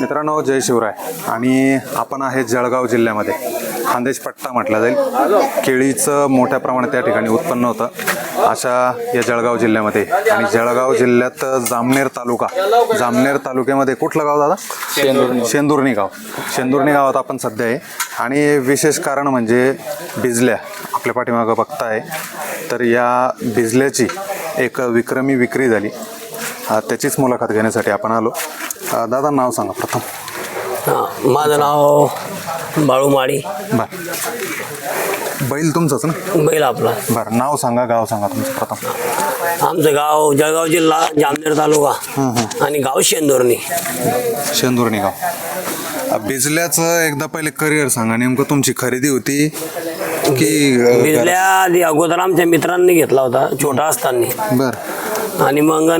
मित्रांनो जय शिवराय. आणि आपण आहे जळगाव जिल्ह्यामध्ये. खानदेश पट्टा म्हटला जाईल. केळीचं मोठ्या प्रमाणात त्या ठिकाणी उत्पन्न होतं. अशा या जळगाव जिल्ह्यामध्ये. आणि जळगाव जिल्ह्यात जामनेर तालुका. जामनेर तालुक्यामध्ये कुठलं गाव दादा? शेंदुर्णी. गाव. शेंदुर्णी गावात आपण सध्या आहे. आणि विशेष कारण म्हणजे बिजल्या. आपल्या पाठीमागं बघताय तर या बिजल्याची एक विक्रमी विक्री झाली. त्याचीच मुलाखत घेण्यासाठी आपण आलो. अ, दादा नाव सांगा प्रथम. हां माझं नाव बाळू माळी. बर. बैल तुमचंच ना? बैल आपला. बरं नाव सांगा गाव सांगा तुमचं प्रथम. आमचं गाव जळगाव जिल्हा जामनेर तालुका आणि गाव शेंदोर्णी. शेंदुर्णी गाव. अ, बिजल्याचं एकदा पहिले करिअर सांगा नेमकं तुमची खरेदी होती की अ, भिजल्या आधी अगोदर आमच्या मित्रांनी घेतला होता छोटा असताना. बरं. आणि मग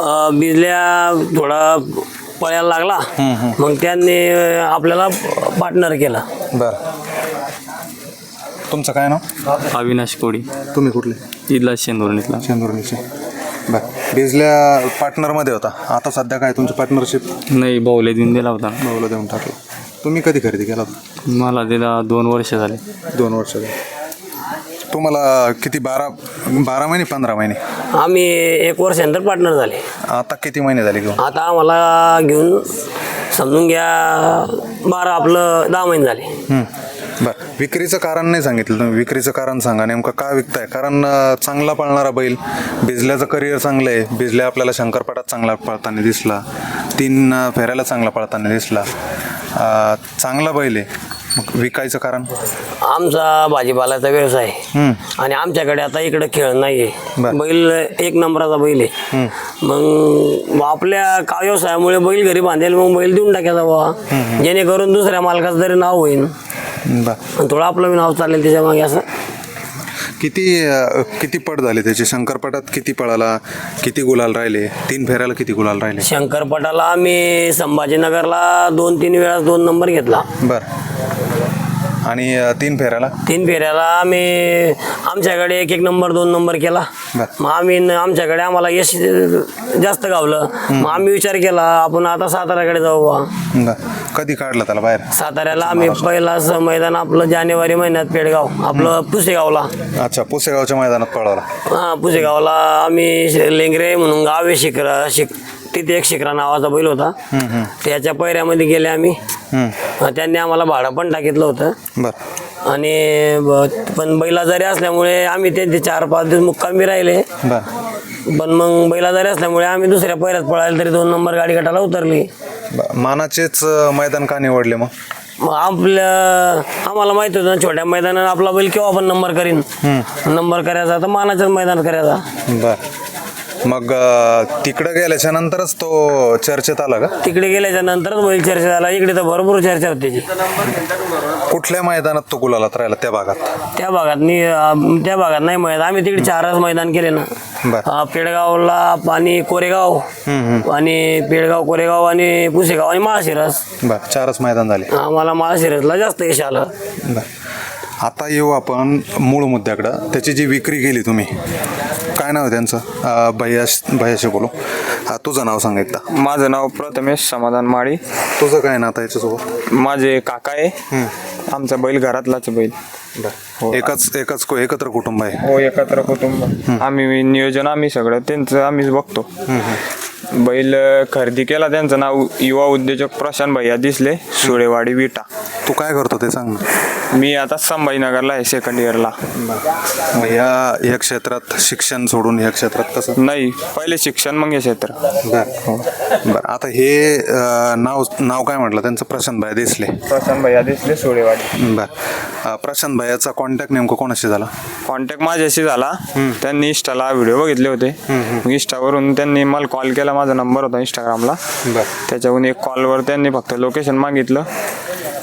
अ, भिजल्या थोडा पळायला लागला. मग त्यांनी आपल्याला पार्टनर केला. बरं. तुमचं काय नाव? अविनाश कोळी. तुम्ही कुठले? इथला शेंदुर्णीतला शेंदुर्णीचे. बरं. बिजल्या पार्टनरमध्ये होता. आता सध्या काय तुमची पार्टनरशिप नाही भाऊले देऊन दिला होता. भाऊला देऊन टाकलं. तुम्ही कधी खरेदी केला होता? मला दिला दोन वर्ष झाले. दोन वर्ष झाली. तुम्हाला किती बारा बारा महिने पंधरा महिने? आम्ही एक वर्षानंतर पार्टनर झाले. आता किती महिने झाले घेऊन? आता आम्हाला घेऊन समजून घ्या बारा आपलं दहा महिने झाले. हं. बरं. विक्रीचं कारण नाही सांगितलं तुम्ही. विक्रीचं कारण सांगा. नेमकं का विकताय? कारण अं, चांगला पळणारा बैल बिजल्याचं करिअर चांगलं आहे. बिजल्या आपल्याला शंकरपटात चांगला पळताना दिसला. तीन अं, फेऱ्याला चांगला पळताना दिसला. अं, चांगला बैल आहे. मग विकायचं कारण? आमचा भाजीपाल्याचा व्यवसाय. आहे. आणि आमच्याकडे आता इकडे खेळ नाही बर. बैल एक नंबराचा बैल आहे. मग आपल्या का व्यवसायामुळे बैल घरी बांधेल मग बैल देऊन टाकायचा बाबा जेणेकरून दुसऱ्या मालकाचं तरी नाव होईल बरं. आणि थोडं आपलं बी नाव चालेल त्याच्यामागे असं. किती अं, किती पट झाले त्याचे? शंकरपटात किती पळाला? किती गुलाल राहिले? तीन फेऱ्याला किती गुलाल राहिले? शंकरपटाला आम्ही संभाजीनगरला दोन तीन वेळा दोन नंबर घेतला. बरं. आणि अं, तीन फेऱ्याला? तीन फेऱ्याला आम्ही आमच्याकडे एक एक नंबर दोन नंबर केला. बर. मग आम्ही न- आमच्याकडे आम्हाला यश जास्त गावलं. मग आम्ही विचार केला आपण आता साताऱ्याकडे जाऊ बा बरं. कधी काढलं त्याला बाहेर? साताऱ्याला आम्ही पहिला असं मैदान आपलं जानेवारी महिन्यात पेडगाव आपलं पुसेगावला. अच्छा पुसेगावच्या मैदानात पळवला हा पुसेगावला आम्ही शे- लेंगरे म्हणून गाव आहे शिखरा शिक तिथे एक शिखरा नावाचा बैल होता. त्याच्या पैऱ्यामध्ये गेले आम्ही. त्यांनी आम्हाला भाडं पण टाकितलं होतं. आणि पण बैलाजारी असल्यामुळे आम्ही त्यांचे चार पाच दिवस मुक्कामी राहिले. पण मग बैलाजारी असल्यामुळे आम्ही दुसऱ्या पैऱ्यात पळायला तरी दोन नंबर गाडी गटाला उतरली. मानाचेच मैदान का निवडले मग? मग आपल्या आम्हाला माहीत होतं ना छोट्या मैदानात आपला बैल केव्हा पण नंबर करीन. नंबर करायचा तर मानाच्याच मैदानात करायचा. बर. मग अं, तिकडं गेल्याच्या नंतरच तो चर्चेत आला का? तिकडे गेल्याच्या नंतरच बैल चर्चा झाला इकडे तर भरपूर चर्चा होती त्याची कुठल्या मैदानात तो गुलालात राहिला त्या भागात? त्या भागात मी अं, त्या भागात नाही मैदान. आम्ही तिकडे चारच मैदान केले ना. बर. अं, पेडगावला आणि कोरेगाव आणि पेडगाव कोरेगाव आणि पुसेगाव आणि माळशिरस. बर चारच मैदान झाले. आम्हाला माळशिरसला जास्त यश आलं. बर. आता येऊ आपण मूळ मुद्द्याकडं. त्याची जी विक्री केली तुम्ही काय नाव आहे त्यांचं? अं, भैया भैयाशी बोलू. हा तुझं नाव सांग एकदा. माझं नाव प्रथमेश समाधान माळी. तुझं काय नातं याच्यासोबत? माझे काका आहे. आमचा बैल घरातलाच बैल. बर. एकच एकच को- एकत्र कुटुंब आहे. हो एकत्र कुटुंब. आम्ही नियोजन आम्ही सगळं त्यांचं आम्हीच बघतो. बैल खरेदी केला त्यांचं नाव युवा उद्योजक प्रशांत भैया दिसले सुळेवाडी विटा. तू काय करतो ते सांग ना. मी आता संभाजीनगरला आहे सेकंड इयरला मग या या क्षेत्रात शिक्षण सोडून या क्षेत्रात कसं? नाही पहिले शिक्षण मग हे क्षेत्र. बर. बर आता हे अं, नाव नाव काय म्हटलं? त्यांचं प्रशांत भाई दिसले. प्रशांत भैया दिसले सुळेवाडी. बर. अं, प्रशांत भाईचा कॉन्टॅक्ट नेमकं कोणाशी झाला? कॉन्टॅक्ट माझ्याशी झाला. त्यांनी इंस्टाला व्हिडिओ बघितले होते. मग इंस्टावरून त्यांनी मला कॉल केला. माझा नंबर होता इंस्टाग्रामला बर. त्याच्यावरून एक कॉलवर त्यांनी फक्त लोकेशन मागितलं.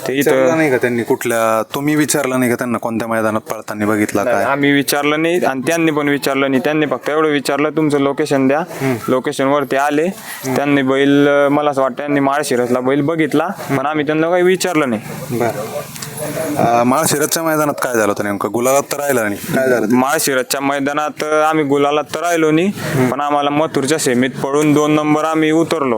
ते विचारलं इथं नाही का त्यांनी कुठल्या तुम्ही विचारलं नाही का त्यांना कोणत्या मैदानात पळताना बघितला काय? आम्ही विचारलं नाही आणि त्यांनी पण विचारलं नाही. त्यांनी फक्त एवढं विचारलं तुमचं लोकेशन द्या. लोकेशन वरती आले. त्यांनी बैल अं, मला असं वाटतं त्यांनी माळशिरसला बैल बघितला पण आम्ही त्यांना काही विचारलं नाही. बरं. माळशिरसच्या मैदानात काय झालं होतं नेमकं? गुलाबात तर राहिला नाही. काय झालं? माळशिरसच्या मैदानात अं, आम्ही गुलाला तर राहिलो नाही पण आम्हाला मथुरच्या सेमीत पडून दोन नंबर आम्ही उतरलो.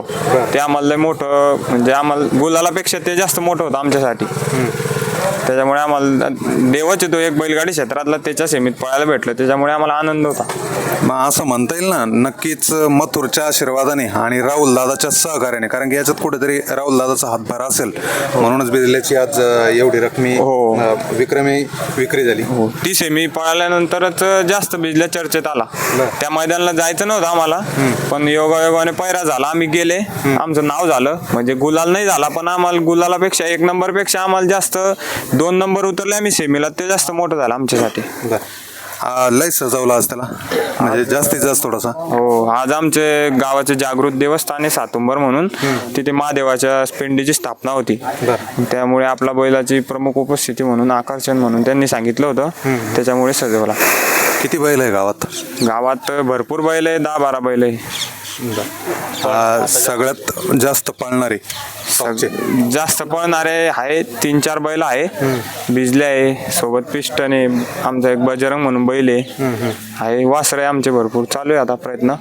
ते आम्हाला लय मोठं म्हणजे आम्हाला गुलालापेक्षा ते जास्त मोठं होतं आमच्यासाठी त्याच्यामुळे आम्हाला देवाचे तो एक बैलगाडी क्षेत्रातला त्याच्या सेमीत पळायला भेटलं. त्याच्यामुळे आम्हाला आनंद होता. मग असं म्हणता येईल ना नक्कीच मथुरच्या आशीर्वादाने आणि राहुल दादाच्या सहकार्याने कारण की याच्यात कुठेतरी राहुल दादाचा हातभार असेल. म्हणूनच बिजल्याची आज एवढी रकमी हो. विक्रमी विक्री झाली. ती सेमी पळाल्यानंतरच जास्त बिजल्या चर्चेत आला. त्या मैदानाला जायचं नव्हतं आम्हाला. पण योगायोगाने पैरा झाला. आम्ही गेले. आमचं नाव झालं. म्हणजे गुलाल नाही झाला पण आम्हाला गुलालापेक्षा एक नंबरपेक्षा आम्हाला जास्त दोन नंबर उतरले आम्ही सेमीला ते जास्त मोठं झालं आमच्यासाठी. बरं. लय सजवला आज त्याला? म्हणजे जास्तीत जास्त थोडासा? हो आज आमचे गावाचे जागृत देवस्थान आहे सातुंबर म्हणून. तिथे महादेवाच्या पिंडीची स्थापना होती. त्यामुळे आपला बैलाची प्रमुख उपस्थिती म्हणून आकर्षण म्हणून त्यांनी सांगितलं होतं. त्याच्यामुळे सजवला. किती बैल आहे गावात? गावात भरपूर बैल आहे दहा बारा बैल आहे. सगळ्यात जास्त पाळणारे? सग- जास्त पळणारे आहे तीन चार बैल आहे. बिजले आहे सोबत पिस्टन आहे आमचा एक बजरंग म्हणून बैल आहे. आहे वासरे आमचे भरपूर. चालू आहे आता प्रयत्न.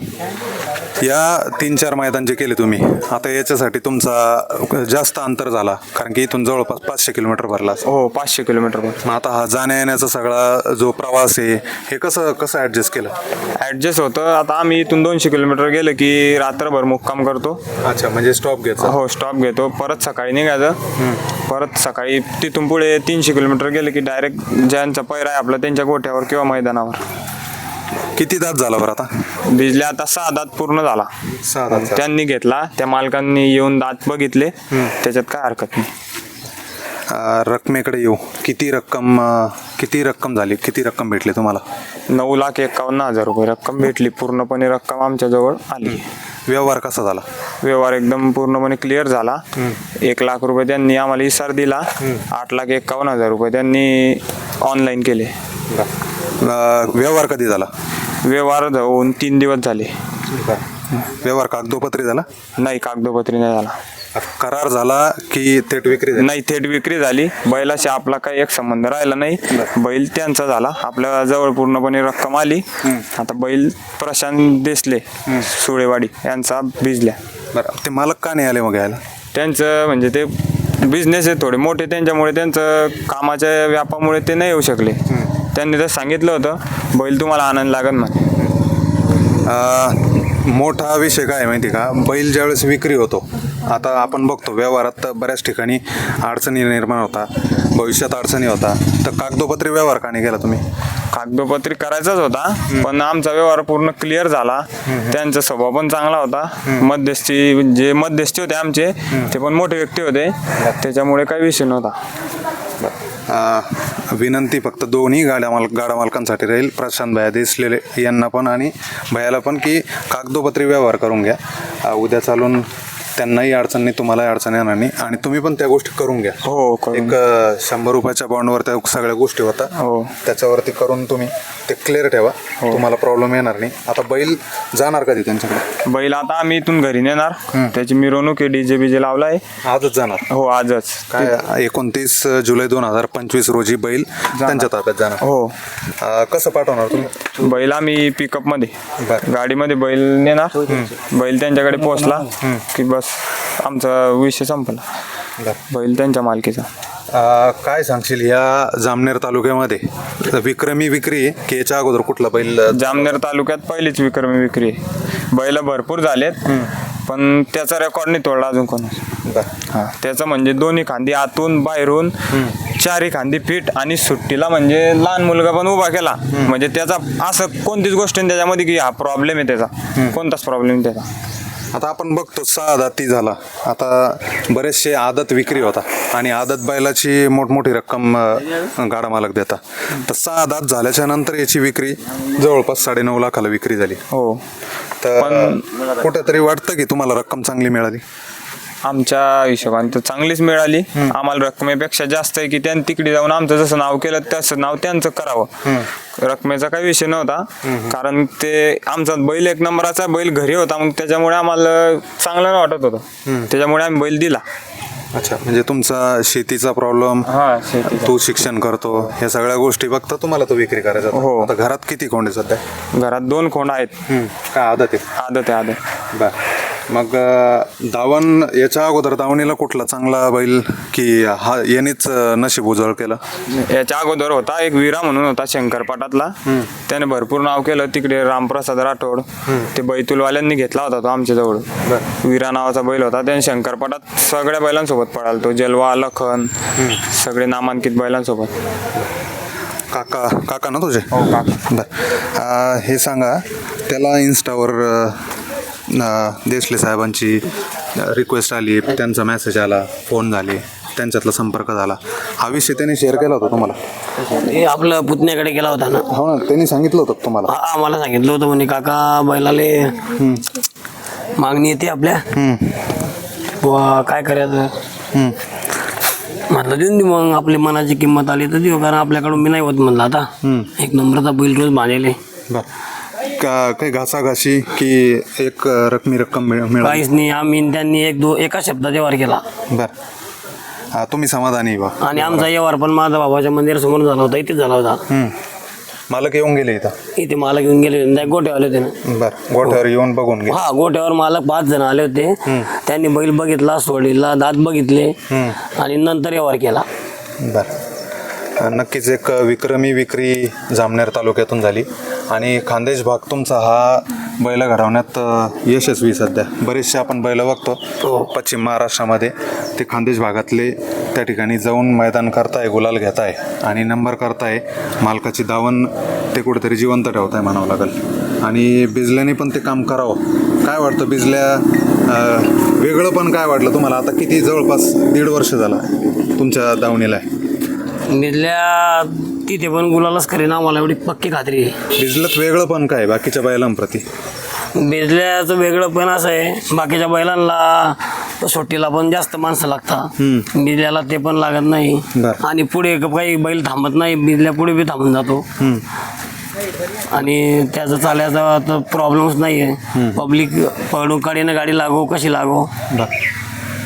या तीन चार मैदान जे केले तुम्ही आता याच्यासाठी तुमचा जास्त अंतर झाला कारण की इथून जवळपास पाचशे किलोमीटर भरला असेल. हो पाचशे किलोमीटर मग आता हा जाण्या येण्याचा सगळा जो प्रवास आहे हे कसं कसं ऍडजस्ट केलं? ऍडजस्ट होतं. आता आम्ही इथून दोनशे किलोमीटर गेलं की रात्रभर मुक्काम करतो. अच्छा म्हणजे स्टॉप घ्यायचा. हो स्टॉप घेतो. परत सकाळी निघायचं. परत सकाळी तिथून पुढे तीनशे किलोमीटर गेलं की डायरेक्ट ज्यांचा पैरा आहे आपला त्यांच्या गोठ्यावर किंवा मैदानावर. किती दात झाला बरं आता? भिजले आता सहा दात पूर्ण झाला. सहा दात त्यांनी घेतला. त्या मालकांनी येऊन दात बघितले. त्याच्यात काय हरकत नाही. अं, रकमेकडे येऊ. किती रक्कम अं, किती रक्कम झाली? किती रक्कम भेटली तुम्हाला? नऊ लाख एकावन्न हजार रुपये रक्कम भेटली. पूर्णपणे रक्कम आमच्याजवळ आली. व्यवहार कसा झाला? व्यवहार एकदम पूर्णपणे क्लिअर झाला. एक लाख रुपये त्यांनी आम्हाला इसार दिला. आठ लाख एकावन्न हजार रुपये त्यांनी ऑनलाईन केले. अं, व्यवहार कधी झाला? व्यवहार होऊन तीन दिवस झाले. व्यवहार कागदोपत्री झाला? नाही कागदोपत्री नाही झाला. करार झाला की थेट विक्री झाली? नाही थेट विक्री झाली. बैलाशी आपला काही एक संबंध राहिला नाही. बैल त्यांचा झाला. आपल्या जवळ पूर्णपणे रक्कम आली. आता बैल प्रशांत देसले सुळेवाडी यांचा भिजल्या. बरं. ते मालक का नाही आले मग घ्यायला त्यांचं म्हणजे ते बिझनेस आहे थोडे मोठे. त्यांच्यामुळे त्यांचं कामाच्या व्यापामुळे ते नाही येऊ शकले. त्यांनी तर सांगितलं होतं बैल तुम्हाला आनंद लागत म्हणे. मोठा विषय काय माहिती का? बैल ज्यावेळेस विक्री होतो आता आपण बघतो व्यवहारात तर बऱ्याच ठिकाणी अडचणी निर्माण होता भविष्यात अडचणी होता तर कागदोपत्री व्यवहार का नाही केला तुम्ही? कागदोपत्री करायचाच होता पण आमचा व्यवहार पूर्ण क्लिअर झाला. त्यांचा स्वभाव पण चांगला होता. मध्यस्थी जे मध्यस्थी होते आमचे ते पण मोठे व्यक्ती होते. त्याच्यामुळे काही विषय नव्हता. विनंती फक्त दोन्ही गाड्या माल गाडा मालकांसाठी राहील. प्रशांत भया देसलेले यांना पण आणि भयाला पण की कागदोपत्री व्यवहार करून घ्या. उद्या चालून त्यांनाही अडचण नाही तुम्हालाही अडचण येणार नाही. आणि तुम्ही पण त्या गोष्टी करून घ्या. हो एक अं, शंभर रुपयाच्या बॉन्डवर त्या सगळ्या गोष्टी होतात हो. त्याच्यावरती करून तुम्ही ते क्लिअर ठेवा. तुम्हाला प्रॉब्लेम येणार नाही. आता बैल जाणार कधी त्यांच्याकडे? बैल आता आम्ही इथून घरी नेणार. त्याची मिरवणूक आहे डीजे बीजे लावलाय. आजच जाणार. हो आजच. काय एकोणतीस जुलै दोन हजार पंचवीस रोजी बैल त्यांच्या ताब्यात जाणार. हो. अं, कसं पाठवणार तुम्ही? बैल आम्ही पिकअपमध्ये. बरं. गाडीमध्ये बैल नेणार. बैल त्यांच्याकडे पोहोचला की बस आमचा विषय संपला. बैल त्यांच्या मालकीचा. काय सांगशील या जामनेर तालुक्यामध्ये? विक्रमी विक्री आहे की याच्या अगोदर कुठला बैल? जामनेर तालुक्यात पहिलीच विक्रमी विक्री आहे. बैल भरपूर झालेत पण त्याचा रेकॉर्ड नाही तोडला अजून कोण हा त्याचं म्हणजे दोन्ही खांदी आतून बाहेरून चारी खांदी फिट आणि सुट्टीला म्हणजे लहान मुलगा पण उभा केला. म्हणजे त्याचा असं कोणतीच गोष्ट त्याच्यामध्ये की हा प्रॉब्लेम आहे त्याचा. कोणताच प्रॉब्लेम त्याचा. आता आपण बघतो सहा आदाती झाला. आता बरेचसे आदत विक्री होता. आणि आदत बैलाची मोठमोठी रक्कम गाडा मालक देता. तर सहा आदात झाल्याच्यानंतर याची विक्री जवळपास साडेनऊ लाखाला विक्री झाली. हो. तर कुठेतरी वाटतं की तुम्हाला रक्कम चांगली मिळाली? आमच्या हिशोबाने तर चांगलीच मिळाली. आम्हाला रकमेपेक्षा जास्त आहे की त्यांनी तिकडे जाऊन आमचं जसं नाव केलं तसं नाव त्यांचं करावं. रकमेचा काही विषय नव्हता. कारण ते आमचा बैल एक नंबराचा बैल घरी होता मग त्याच्यामुळे आम्हाला चांगलं नाही वाटत होतं. त्याच्यामुळे आम्ही बैल दिला. अच्छा म्हणजे तुमचा शेतीचा प्रॉब्लेम हा. तू शिक्षण करतो या सगळ्या गोष्टी बघता तुम्हाला तो विक्री करायचा. हो. आता घरात किती कोंडे सध्या? घरात दोन खोंड आहेत. काय आदत आहे? आदत आहे आदत बर. मग दावण याच्या अगोदर दावणीला कुठला चांगला बैल की हा यानेच नशीब उजळ केलं? याच्या अगोदर होता एक विरा म्हणून होता शंकरपाटातला. त्याने भरपूर नाव केलं. तिकडे रामप्रसाद राठोड ते बैतूलवाल्यांनी घेतला होता तो आमच्या जवळ विरा नावाचा बैल होता. त्याने शंकरपाटात सगळ्या बैलांसोबत पळाला तो. जलवा लखन सगळे नामांकित बैलांसोबत. काका काका ना तुझे? हो काका. हे सांगा त्याला इन्स्टावर देशले साहेबांची रिक्वेस्ट आली त्यांचा मेसेज आला फोन झाले त्यांच्यातला संपर्क झाला. हा विषय त्यांनी शेअर केला होता तुम्हाला? हे आपलं पुतण्याकडे गेला होता ना? हो ना त्यांनी सांगितलं होतं तुम्हाला? हा आम्हाला सांगितलं होतं म्हणे काका बैलाले मागणी येते आपल्या. बुवा काय करायचं. म्हटलं देऊन देऊ मग आपली मनाची किंमत आली तर देऊ कारण आपल्याकडून मी नाही होत म्हणलं आता. एक नंबरचा बैल रोज बांधले बर. का काही घासाघाशी की एक रकमी रक्कम मिळ मिळाली? काहीच नाही आम्ही त्यांनी एक दो एका शब्दात व्यवहार केला. बर. हा तुम्ही समाधानी बा. आणि आमचा व्यवहार पण माझा बाबाच्या मंदिरासमोर झाला होता इथेच झाला होता. हम्म. मालक येऊन गेले इथं? इथे मला घेऊन गेले गोट्यावर आले होते ना. बर गोठ्यावर येऊन बघून घे हा गोट्यावर मला पाच जण आले होते. त्यांनी बैल बघितला सोडीला दात बघितले. आणि नंतर व्यवहार केला. बर. नक्कीच एक विक्रमी विक्री जामनेर तालुक्यातून झाली. आणि खानदेश भाग तुमचा हा बैल घडवण्यात यशस्वी सध्या. बरेचसे आपण बैल बघतो पश्चिम महाराष्ट्रामध्ये. ते खानदेश भागातले त्या ठिकाणी जाऊन मैदान करताय गुलाल घेताय आणि नंबर करताय. मालकाची दावण ते कुठेतरी जिवंत ठेवताय म्हणावं लागेल. आणि बिजल्याने पण ते काम करावं. काय वाटतं बिजल्या वेगळं पण काय वाटलं तुम्हाला? आता किती जवळपास दीड वर्ष झाला तुमच्या दावणीला. आहे बिजल्या तिथे पण गुलालच करीन आम्हाला एवढी पक्की खात्री आहे. वेगळं पण काय बाकीच्या बैलांप्रती? बिजल्याचं वेगळं पण असं आहे बाकीच्या बैलांना सोटीला पण जास्त माणसं लागतात. बिजल्याला ते पण लागत नाही. बरं. आणि पुढे काही बैल थांबत नाही बिजल्या पुढे बी थांबून जातो. आणि त्याचं चालायचा तर प्रॉब्लेमच नाही आहे पब्लिक पळून काढीनं गाडी लागो कशी लागो?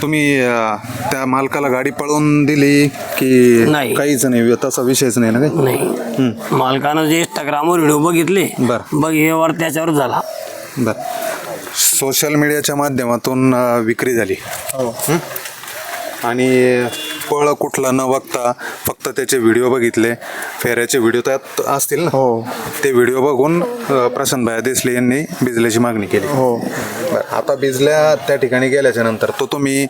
तुम्ही अं, त्या मालकाला गाडी पळवून दिली की नाही. काहीच नाही तसा विषयच नाही ना काही? नाही. मालकानं जे इंस्टाग्रामवर व्हिडिओ बघितले बरं. बघ हे वर त्याच्यावर झाला. बर. सोशल मीडियाच्या माध्यमातून अं, विक्री झाली. हं? आणि पळ कुठलं न बघता फक्त त्याचे व्हिडिओ बघितले. फेऱ्याचे व्हिडिओ त्यात असतील ना? हो. ते व्हिडिओ बघून प्रशांत भाया देसले यांनी बिजल्याची मागणी केली. हो. बरं, आता बिजल्या त्या ठिकाणी गेल्याच्यानंतर तो तुम्ही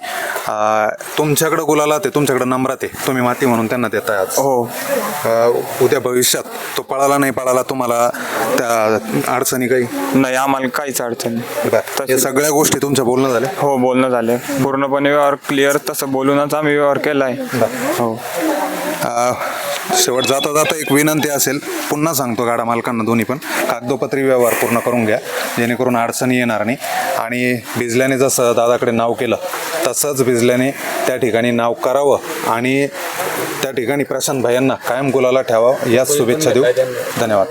तुमच्याकडं गुलाला ते तुमच्याकडं नंबरात आहे तुम्ही माती म्हणून त्यांना आज. हो. उद्या भविष्यात तो पळाला नाही पळाला तुम्हाला त्या अडचणी काही? नाही आम्हाला काहीच अडचण हे सगळ्या गोष्टी तुमच्या बोलणं झाल्या? हो बोलणं झालं. पूर्णपणे व्यवहार क्लिअर तसं बोलूनच आम्ही व्यवहार केलाय हो. शेवट जाता जाता एक विनंती असेल. पुन्हा सांगतो गाडा मालकांना दोन्ही पण. कागदोपत्री व्यवहार पूर्ण करून घ्या. जेणेकरून अडचणी येणार नाही. आणि भिजल्याने जसं दादाकडे नाव केलं तसंच भिजल्याने त्या ठिकाणी नाव करावं आणि त्या ठिकाणी प्रशांत भाईंना कायम गुलाला ठेवावं. याच शुभेच्छा देऊ. धन्यवाद.